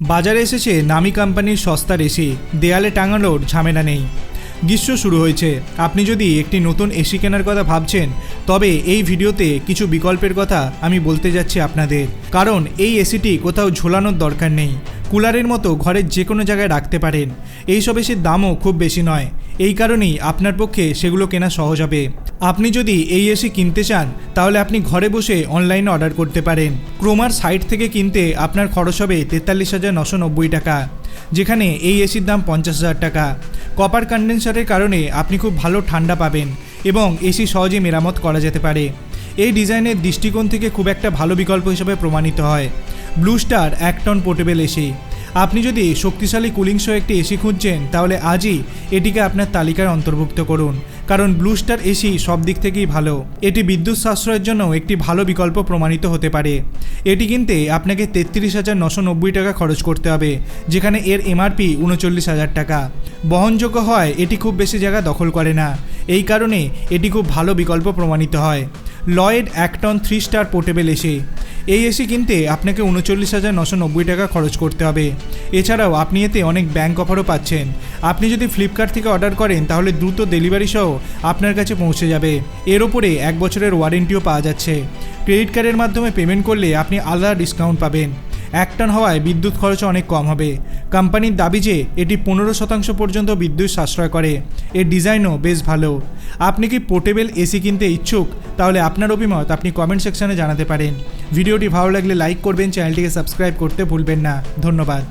বাজারে এসেছে নামি কোম্পানির সস্তার এসি। দেয়ালে টাঙানোর ঝামেলা নেই। গ্রীষ্ম শুরু হয়েছে। আপনি যদি একটি নতুন এসি কেনার কথা ভাবছেন, তবে এই ভিডিওতে কিছু বিকল্পের কথা আমি বলতে যাচ্ছি আপনাদের। কারণ এই এসিটি কোথাও ঝোলানোর দরকার নেই। কুলারের মতো ঘরের যে কোনো জায়গায় রাখতে পারেন। এইসব এসির দামও খুব বেশি নয়। এই কারণেই আপনার পক্ষে সেগুলো কেনা সহজ হবে। আপনি যদি এই এসি কিনতে চান, তাহলে আপনি ঘরে বসে অনলাইনে অর্ডার করতে পারেন। ক্রোমার সাইট থেকে কিনতে আপনার খরচ হবে তেতাল্লিশ হাজার নশো নব্বই টাকা, যেখানে এই এসির দাম পঞ্চাশ হাজার টাকা। কপার কন্ডেন্সারের কারণে আপনি খুব ভালো ঠান্ডা পাবেন এবং এসি সহজে মেরামত করা যেতে পারে। এই ডিজাইনের দৃষ্টিকোণ থেকে খুব একটা ভালো বিকল্প হিসেবে প্রমাণিত হয়। ব্লু স্টার এক টন পোর্টেবল এসি আপনি যদি শক্তিশালী কুলিং সহ একটি এসি খুঁজছেন, তাহলে আজই এটিকে আপনার তালিকায় অন্তর্ভুক্ত করুন। কারণ ব্লু স্টার এসি সব দিক থেকেই ভালো। এটি বিদ্যুৎ সাশ্রয়ের জন্য একটি ভালো বিকল্প প্রমাণিত হতে পারে। এটি কিনতে আপনাকে তেত্রিশ হাজার নশো নব্বই টাকা খরচ করতে হবে, যেখানে এর এমআরপি উনচল্লিশ হাজার টাকা। বহনযোগ্য হয় এটি খুব বেশি জায়গা দখল করে না। এই কারণে এটি খুব ভালো বিকল্প প্রমাণিত হয়। লয়েড এক ton three star portable AC. এই এসি কিনতে আপনাকে উনচল্লিশ হাজার নশো নব্বই টাকা খরচ করতে হবে। এছাড়াও আপনি এতে অনেক ব্যাঙ্ক অফারও পাচ্ছেন। আপনি যদি ফ্লিপকার্ট থেকে অর্ডার করেন, তাহলে দ্রুত ডেলিভারি সহ আপনার কাছে পৌঁছে যাবে। এর ওপরে এক বছরের ওয়ারেন্টিও পাওয়া যাচ্ছে। ক্রেডিট কার্ডের মাধ্যমে পেমেন্ট করলে আপনি আলাদা ডিসকাউন্ট পাবেন। এক টন হওয়ায় বিদ্যুৎ খরচ অনেক কম হবে। কোম্পানির দাবি যে, এটি পনেরো শতাংশ পর্যন্ত বিদ্যুৎ সাশ্রয় করে। এর ডিজাইনও বেশ ভালো। আপনি কি পোর্টেবল এসি কিনতে ইচ্ছুক? তাহলে আপনার অভিমত আপনি কমেন্ট সেকশনে জানাতে পারেন। ভিডিওটি ভালো লাগলে লাইক করবেন চ্যানেলটিকে সাবস্ক্রাইব করতে ভুলবেন না। ধন্যবাদ।